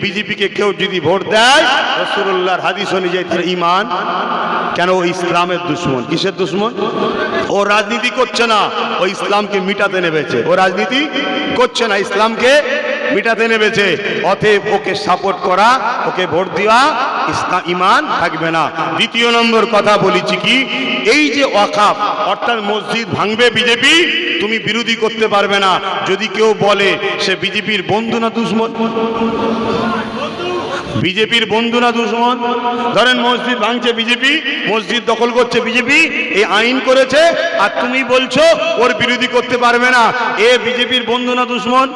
বিজেপিকে কেউ যদি ভোট দেয় রসুল্লাহর হাদিস অনুযায়ী তার ইমান কেন ও ইসলামের দুশ্মন? কিসের দুশ্মন? ও রাজনীতি করছে না, ও ইসলামকে মিটাতে নেমেছে। ও রাজনীতি করছে না, ইসলামকে মিটাতে নেমেছে। অতএব ওকে সাপোর্ট করা, ওকে ভোট দেওয়া ইমান থাকবে না। দ্বিতীয় নম্বর কথা বলেছি কি, এই যে ওয়াকাফ, অর্থাৎ মসজিদ ভাঙবে বিজেপি, তুমি বিরোধী করতে পারবে না। যদি কেউ বলে সে বিজেপির বন্ধু না দুশ্মন? বিজেপির বন্ধু না দুশ্মন? ধরেন মসজিদ ভাঙছে বিজেপি, মসজিদ দখল করছে বিজেপি, এই আইন করেছে, আর তুমি বলছো ওর বিরোধী করতে পারবে না। এ বিজেপির বন্ধু না দুশ্মন?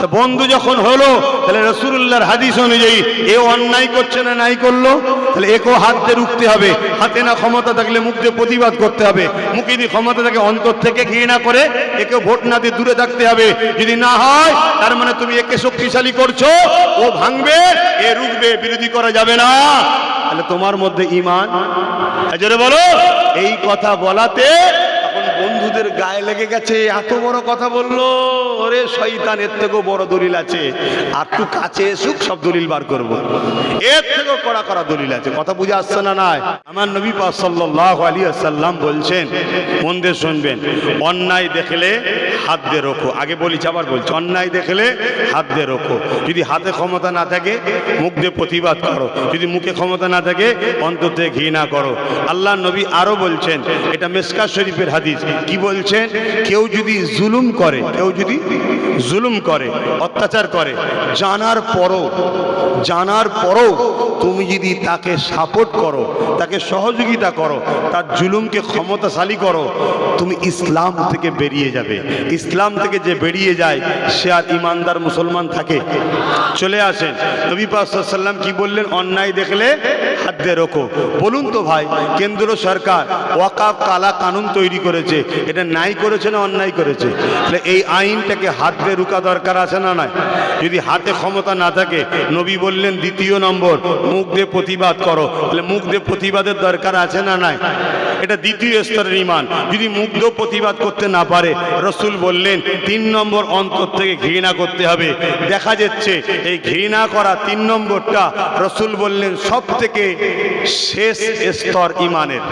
তো বন্ধু যখন হলো, তাহলে রসুল্লাহর হাদিস অনুযায়ী এ অন্যায় করছে না নাই করল? তাহলে একেও হাত দিয়ে রুখতে হবে। হাতে না ক্ষমতা থাকলে মুখ দিয়ে প্রতিবাদ করতে হবে। মুখে দিয়ে ক্ষমতা থাকে, অন্তর থেকে ঘৃণা করে একে ভোট না দিয়ে দূরে থাকতে হবে। যদি না হয়, তার মানে তুমি একে শক্তিশালী করছ, ও ভাঙবে, এ রুখবে বিরোধী করা যাবে না। তাহলে তোমার মধ্যে ইমান জোরে বলো। এই কথা বলাতে বন্ধুদের গায়ে লেগে গেছে, এত বড় কথা বলল, ওরে শয়তান, এর থেকেও বড় দলিল আছে। আর একটু কাছে এসুক, সব দলিল বার করব। এর থেকেও কড়া কড়া দলিল আছে। কথা বুঝে আসছে না নাই? আমার নবী পাক সাল্লাল্লাহু আলাইহি সাল্লাম বলছেন মন শুনবেন, অন্যায় দেখলে হাত দিয়ে রোখো। আগে বলিছি, আবার বলছি, অন্যায় দেখলে হাত দিয়ে রোখো। যদি হাতে ক্ষমতা না থাকে, মুখ দিয়ে প্রতিবাদ করো। যদি মুখে ক্ষমতা না থাকে, অন্তর থেকে ঘৃণা করো। আল্লাহ নবী আরও বলছেন, এটা মেসকা শরীফের হাদিস। কি বলছেন? কেউ যদি জুলুম করে, কেউ যদি জুলুম করে, অত্যাচার করে, জানার পরও জানার পরও তুমি যদি তাকে সাপোর্ট করো, তাকে সহযোগিতা করো, তার জুলুমকে ক্ষমতাশালী করো, তুমি ইসলাম থেকে বেরিয়ে যাবে। ইসলাম থেকে যে বেরিয়ে যায়, সে আর ইমানদার মুসলমান থাকে। চলে আসেন। নবী পাসাল্লাম কি বললেন? অন্যায় দেখলে হাত দিয়ে রোখো। বলুন তো ভাই, কেন্দ্র সরকার ওয়াকাফ কালা কানুন তৈরি করেছে। এটা নাই করেছে না অন্যায় করেছে? তাহলে এই আইনটাকে হাত দিয়ে রুকা দরকার আছে না নয় যদি হাতে ক্ষমতা না থাকে, নবী বললেন দ্বিতীয় নম্বর, মুখ দিয়ে প্রতিবাদ করো। তাহলে মুখ দিয়ে প্রতিবাদের দরকার আছে না নাই? এটা দ্বিতীয় স্তরের ইমান। যদি মুগ্ধ প্রতিবাদ করতে না পারে, রসুল বললেন, তিন নম্বর অন্তর থেকে ঘৃণা করতে হবে। দেখা যাচ্ছে, এই ঘৃণা করা তিন নম্বরটা রসুল বললেন সব থেকে শেষ স্তর ইমানের।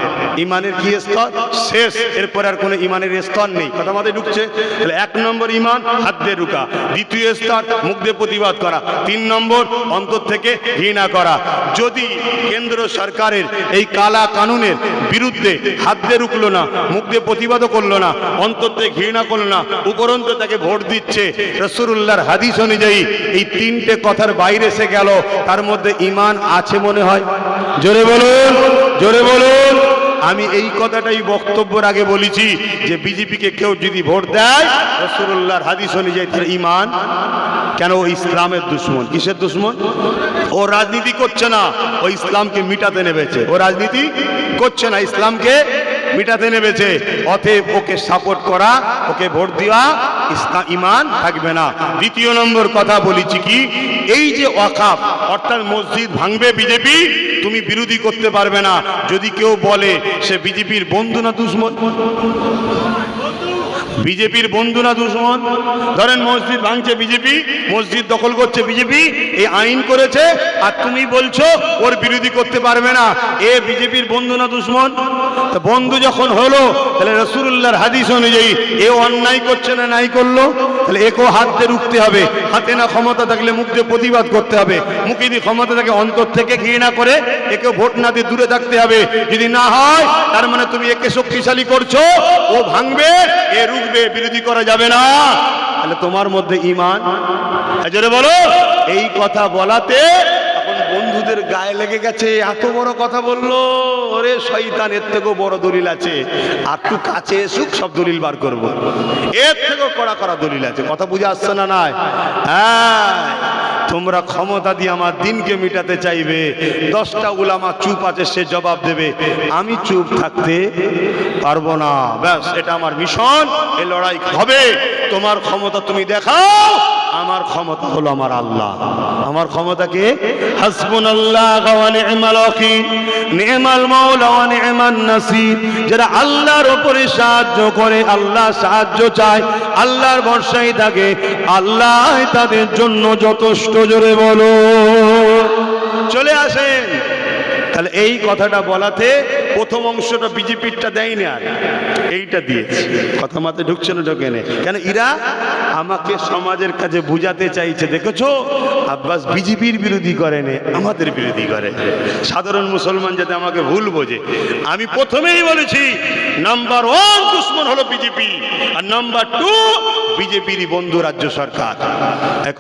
ইমানের কি স্তর? শেষ। এরপর আর কোনো ইমানের স্তর নেই। কথা মাথায় ঢুকছে? তাহলে এক নম্বর ইমান হাত দিয়ে রুকা। দ্বিতীয় স্তর মুখ দিয়ে প্রতিবাদ করা। তিন নম্বর, অন্তর থেকে ঘৃণা করা। যদি কেন্দ্র সরকারের এই কালা কানুনের বিরুদ্ধে হাত দিয়ে রুকলো না মুখ দিয়ে প্রতিবাদও করল না, অন্তর থেকে ঘৃণা করল না, উপরন্ত তাকে ভোট দিচ্ছে রসুরুল্লাহর হাদিস অনুযায়ী এই তিনটে কথার বাইরে এসে গেল, তার মধ্যে ইমান আছে মনে হয়? জোরে বলুন জোরে বলুন। আমি এই কথাটাই বক্তব্যের আগে বলেছি যে বিজেপিকে কেউ যদি ভোট দেয় রসুল্লাহর হাদিস অনুযায়ী তার ইমান কেন ও ইসলামের দুশ্মন? কিসের দুশ্মন? ও রাজনীতি করছে না, ও ইসলামকে মিটাতে নেবেছে ও রাজনীতি করছে না, ইসলামকে মিটাতে নেমেছে। অতএব ওকে সাপোর্ট করা, ওকে ভোট দেওয়া ইসলাম ইমান থাকবে না। দ্বিতীয় নম্বর কথা বলেছি কি? এই যে অকাপ অর্থাৎ মসজিদ ভাঙবে বিজেপি, তুমি বিরোধী করতে পারবে না। যদি কেউ বলে সে বিজেপির বন্ধু না দুশ্মন? বিজেপির বন্ধু না দুশ্মন। ধরেন মসজিদ ভাঙছে বিজেপি, মসজিদ দখল করছে বিজেপি, এই আইন করেছে, আর তুমি বলছো ওর বিরোধী করতে পারবে না। এ বিজেপির বন্ধু না দুশ্মন বন্ধু যখন হলো, তাহলে রসুল্লাহর হাদিস অনুযায়ী এ অন্যায় করছে না নাই করল? তাহলে একেও হাত দিয়ে রুখতে হবে। হাতে না ক্ষমতা থাকলে মুখ দিয়ে প্রতিবাদ করতে হবে। মুখে দিয়ে ক্ষমতা থাকে, অন্তর থেকে ঘৃণা করে একে ভোট না দিয়ে দূরে থাকতে হবে। যদি না হয়, তার মানে তুমি একে শক্তিশালী করছ, ও ভাঙবে, এ রুখবে বিরোধী করা যাবে না। তাহলে তোমার মধ্যে ইমান বলো। এই কথা বলাতে এখন বন্ধুদের গায়ে লেগে গেছে, এত বড় কথা বলল। ওরে শয়তান, এর থেকেও বড় দলিল আছে। আর তু কাছে এসুক, সব দলিল বার করব। এর থেকেও কড়া কড়া দলিল আছে। কথা বুঝে আসছে না নাই? হ্যাঁ। তোমরা ক্ষমতা দিয়ে আমার দিনকে মিটাতে চাইবে। দশটা উলামা চুপ আছে, সে জবাব দেবে, আমি চুপ থাকতে পারব না। ব্যাস, এটা আমার মিশন এ লড়াই হবে। তোমার ক্ষমতা তুমি দেখাও। আমার ক্ষমতা হলো আমার আল্লাহ। আমার ক্ষমতাকে হাসবুন আল্লাহ নি'মাল নি'মান নাসির। যারা আল্লাহর উপরে সাহায্য করে, আল্লাহ সাহায্য চায়, আল্লাহর ভরসায় থাকে, আল্লাহ তাদের জন্য যথেষ্ট জোরে বলো। চলে আসেন। তাহলে এই কথাটা বলাতে প্রথম অংশটা বিজেপিরটা দেয়নি আর। এইটা দিয়েছে। কথা মাথায় ঢুকছে না ঢোকে না। কেন ইরা? আমাকে সমাজের কাছে বুঝাতে চাইছে। দেখেছ? আব্বাস বিজেপির বিরোধী করে নে, আমাদের বিরোধী করে। সাধারণ মুসলমান যাতে আমাকে ভুল বোঝে। আমি প্রথমেই বলেছি, নাম্বার ওয়ান দুশ্মন হলো বিজেপি, আর নাম্বার টু বিজেপিরই বন্ধু রাজ্য সরকার।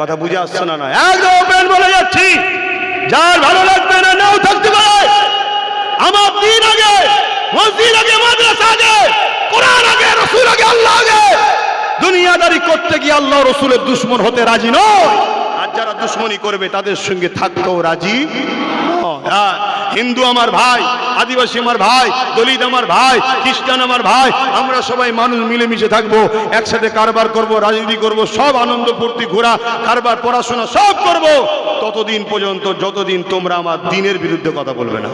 কথা বুঝে আসছে না নয়? একদম বলে যাচ্ছি। যার ভালো লাগবে না, নাও থাকতে পারে আমার দিন আগে, মসজিদ আগে, মাদ্রাসা আগে, কোরআন আগে, রসুল আগে, আল্লাহ আগে দুনিয়াদারি করতে গিয়ে আল্লাহ রসুলের দুশ্মন হতে রাজি নয় আর যারা দুশ্মনী করবে, তাদের সঙ্গে থাকতেও রাজি। হ্যাঁ, হিন্দু আমার ভাই আদিবাসী আমার ভাই দলিত আমার ভাই খ্রিস্টান আমার ভাই আমরা সবাই মানুষ মিলেমিশে থাকব একসাথে কারবার করব রাজনীতি করব সব আনন্দ ফুর্তি ঘোরা কারবার পড়াশোনা সব করব। ততদিন পর্যন্ত যতদিন তোমরা আমার দিনের বিরুদ্ধে কথা বলবে না।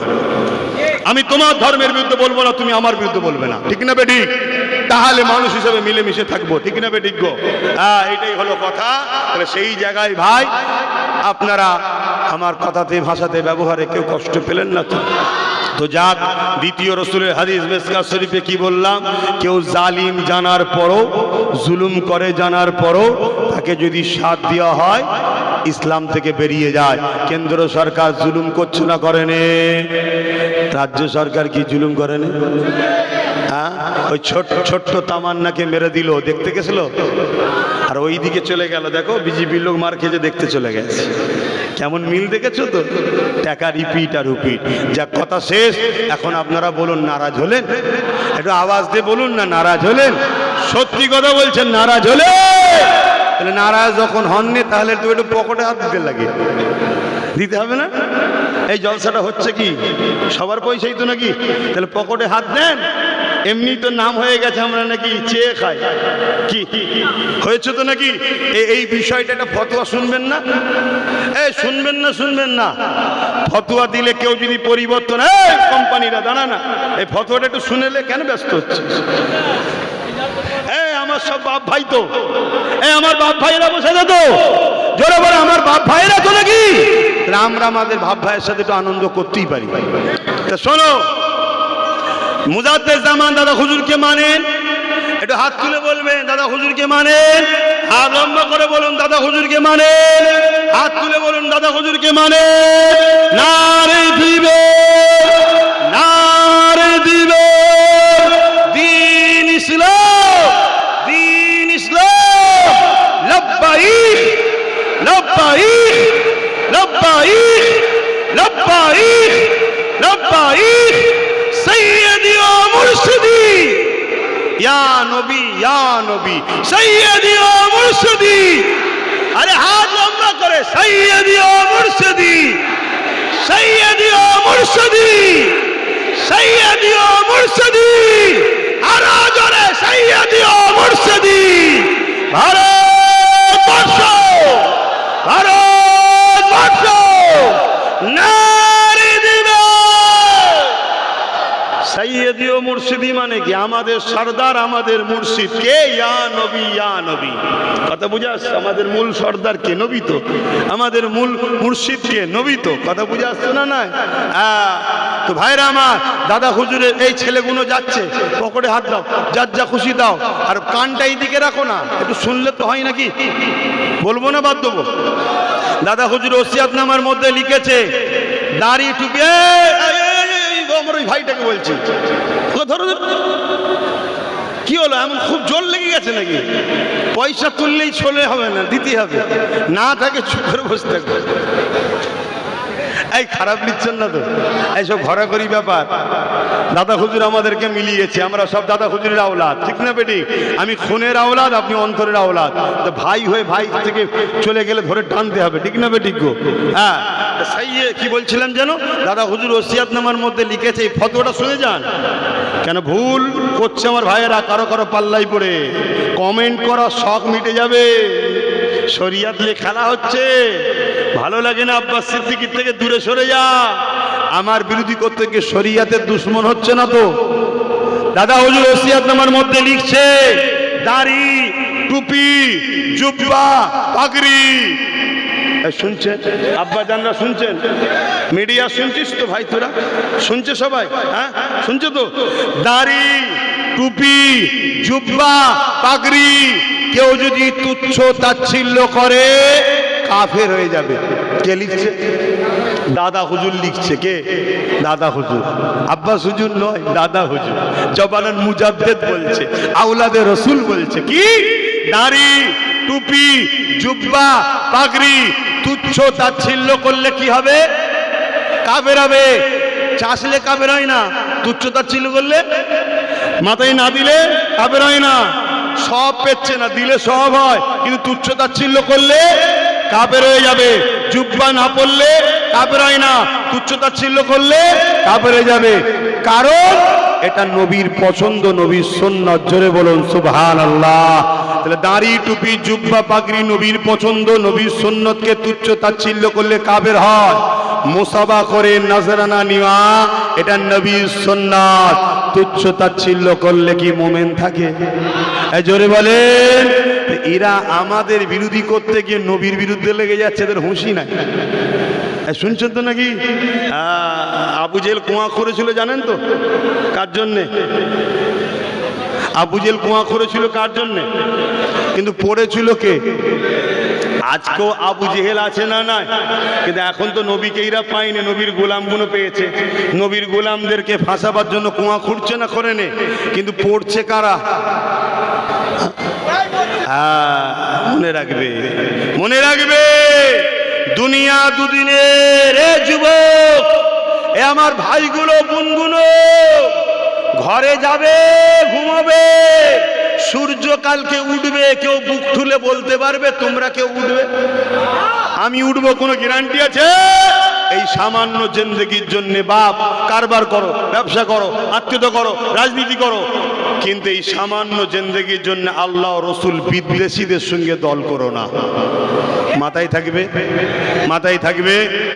আমি তোমার ধর্মের বিরুদ্ধে বলব না তুমি আমার বিরুদ্ধে বলবে না। ঠিক না বেটি? তাহলে মানুষ হিসেবে মিলেমিশে থাকব, ঠিক না বেটিজ্ঞ হ্যাঁ এটাই হলো কথা। তাহলে সেই জায়গায় ভাই, আপনারা আমার কথাতে, ভাষাতে, ব্যবহারে কেউ কষ্ট পেলেন না তো? তো যাক, দ্বিতীয় রসুলের হাদিস মেসকা শরীফে কি বললাম? কেউ জালিম জানার পরও, জুলুম করে জানার পরও, তাকে যদি সাথ দেওয়া হয়, ইসলাম থেকে বেরিয়ে যায়। কেন্দ্র সরকার জুলুম করছে না করেনে রাজ্য সরকার কি জুলুম করেনি হ্যাঁ ওই ছোট্ট ছোট্ট তামান্নাকে মেরে দিল, দেখতে গেছিল? আর ওই দিকে চলে গেল, দেখো, বিজেপির লোক মার খেয়ে দেখতে চলে গেছে। কেমন মিল দেখেছ তো? টাকা রিপিট আর রিপিট যা কথা শেষ। এখন আপনারা বলুন, নারাজ হলেন? একটু আওয়াজ দিয়ে বলুন না, নারাজ হলেন? সত্যি কথা বলছেন, নারাজ হলে তাহলে নারাজ যখন হননি, তাহলে একটু একটু পকেটে হাত দিতে লাগে। দিতে হবে না? এই জলসাটা হচ্ছে কি? সবার পয়সাই তো নাকি? তাহলে পকেটে হাত দেন। এমনি তো নাম হয়ে গেছে, আমরা নাকি চেয়ে খাই। কি? হয়েছে তো নাকি? এ- এই বিষয়টা একটা ফতোয়া শুনবেন না? এই শুনবেন না শুনবেন না। ফতোয়া দিলে কেউ যদি পরিবর্তন, এই কোম্পানিরা, দাঁড়া না। এই ফতোয়াটা একটু শুনেলে কেন ব্যস্ত হচ্ছে আমার সব বাপ ভাই তো। এই আমার বাপ ভাইয়েরা বসে যেত জোরে বলে, আমার বাপ ভাইয়েরা তো নাকি? আমরা আমাদের বাপ ভাইয়ের সাথে একটু আনন্দ করতেই পারি। তা শোনো মুজাদ্দের জামান দাদা হুজুরকে মানেন? একটু হাত তুলে বলবেন, দাদা হুজুরকে মানেন? হাত লম্বা করে বলুন, দাদা হুজুরকে মানেন? হাত তুলে বলুন, দাদা হুজুরকে মানেন? নারে দিবে নারে দিবে। দিন ইসলাম দিন ইসলাম। লব্বাইক লব্বাইক লব্বাইক লব্বাইক। ইয়া নবী ইয়া নবী সৈয়দি ও মুর্শিদি। আরে হাত লম্বা করে সৈয়দি ও মুর্শিদি সৈয়দি ও মুর্শিদি সৈয়দি ও মুর্শিদি। আরও জোরে সৈয়দি ও মুর্শিদি ভারত বর্ষ ভারত বর্ষ নারী দিবে সৈয়দি ও মানে আমাদের সর্দার, আমাদের মুর্শিদ। কে? ইয়া নবী ইয়া নবী। কথা বুঝাস আমাদের মূল সর্দার কে? নবী তো। আমাদের মূল মুর্শিদ কে? নবী তো। কথা বুঝে আসছে না নয় হ্যাঁ। তো ভাইরা আমার, দাদা হুজুরের এই ছেলেগুলো যাচ্ছে। পকেটে হাত দাও, যার যা খুশি দাও। আর কানটা এই দিকে রাখো না। একটু শুনলে তো হয় নাকি? বলব না বাদ দেবো? দাদা হুজুর ওসিয়াত নামার মধ্যে লিখেছে, দাড়ি টুপি আমার ওই ভাইটাকে বলছি। কি হলো? এমন খুব জোর লেগে গেছে নাকি? পয়সা তুললেই চলে হবে না দিতে হবে। না থাকে চুপ করে বসে থাকবে। এই খারাপ নিচ্ছেন না তো। এইসব ঘোরাঘুরি ব্যাপার। দাদা হুজুর আমাদেরকে মিলিয়েছে আমরা সব দাদা হুজুরের আওলাদ। ঠিক না বেটি? আমি খুনের আওলাদ আপনি অন্তরের আওলাদ। তো ভাই হয়ে ভাই থেকে চলে গেলে ধরে টানতে হবে ঠিক না বেটি গো? হ্যাঁ। তা সেই এ, কি বলছিলাম যেন? দাদা হুজুর ওসিয়াত নামার মধ্যে লিখেছে এই ফটোটা শুনে যান। কেন ভুল করছে আমার ভাইয়েরা কারও কারও পাল্লাই পড়ে। কমেন্ট করা শখ মিটে যাবে। শরিয়াত নিয়ে খেলা হচ্ছে। ভালো লাগে না আব্বাস সিদ্দিকির থেকে দূরে সরে যা। আমার বিরোধী করতে গিয়ে শরিয়াতের দুশ্মন হচ্ছে না তো। দাদা হুজুর ওসিয়াত নামার মধ্যে লিখছে, দাড়ি, টুপি, জুব্বা, পাগড়ি। শুনছেন? আব্বা জানরা শুনছেন? মিডিয়া শুনছিস তো ভাই তোরা? শুনছে সবাই? হ্যাঁ? শুনছে তো? দাড়ি, টুপি, জুব্বা, পাগড়ি। কেউ যদি তুচ্ছ তাচ্ছিল্য করে, কাফের হয়ে যাবে। কে লিখছে? দাদা হুজুর লিখছে। কে? দাদা হুজুর। আব্বাস হুজুর নয়, দাদা হুজুর। জবানান মুজাদ্দেদ বলছে আউলাদে রসুল বলছে, কি? দাড়ি টুপি, জুব্বা, পাগড়ি, তুচ্ছ তাচ্ছিল্য করলে কি হবে? কাবের হবে। চাষলে কাবের হয় না, তুচ্ছ তাচ্ছিল্য করলে? মাথায় না দিলে কাবের হয় না। সব পেচ্ছে না, দিলে সব হয়, কিন্তু তুচ্ছ তাচ্ছিল্য করলে কাপের হয়ে যাবে। জুব্বা না পড়লে কাপের হয় না তুচ্ছ তাচ্ছিল্য করলে কাপের হয়ে যাবে। কারণ এটা নবীর পছন্দ, নবীর সন্ন্যত জোরে বলুন সুবহান আল্লাহ তাহলে দাড়ি, টুপি, জুব্বা, পাগড়ি নবীর পছন্দ, নবীর সন্ন্যতকে তুচ্ছ তাচ্ছিল্য করলে কাবের হয়। মোসাবা করে নাজরানা নিওয়া এটা নবীর সন্ন্যাত তুচ্ছ তাচ্ছিল্য করলে কি মোমেন থাকে? জোরে বলেন, এরা আমাদের বিরোধী করতে গিয়ে নবীর বিরুদ্ধে লেগে যাচ্ছে, এদের হুঁশি নাই। শুনছেন তো নাকি? আবু জেল কুয়া করেছিল জানেন তো? কার জন্যে? আবু জেল কুয়া করেছিল কার জন্যে? কিন্তু পড়েছিল কে? আজকেও আবু জেহেল আছে না নাই? কিন্তু এখন তো নবীকে এরা পায়নি, নবীর গোলামগুলো পেয়েছে। নবীর গোলামদেরকে ফাঁসাবার জন্য কুয়া খুঁড়ছে না করে নে? কিন্তু পড়ছে কারা? হ্যাঁ মনে রাখবে মনে রাখবে। দুনিয়া দুদিনের রে যুবক, এ আমার ভাইগুলো, বোনগুলো, ঘরে যাবে, ঘুমাবে, সূর্য কালকে উঠবে, কেউ বুক তুলে বলতে পারবে, তোমরা কেউ উঠবে? আমি উঠবো, কোনো গ্যারান্টি আছে? এই সামান্য জিন্দগির জন্য বাপ, কারবার করো, ব্যবসা করো, আত্মীয়তা করো, রাজনীতি করো। কিন্তু এই সামান্য জিন্দগির জন্য আল্লাহ রসুল বিদ্বেষীদের সঙ্গে দল করো না। মাথায় থাকবে? মাথায় থাকবে?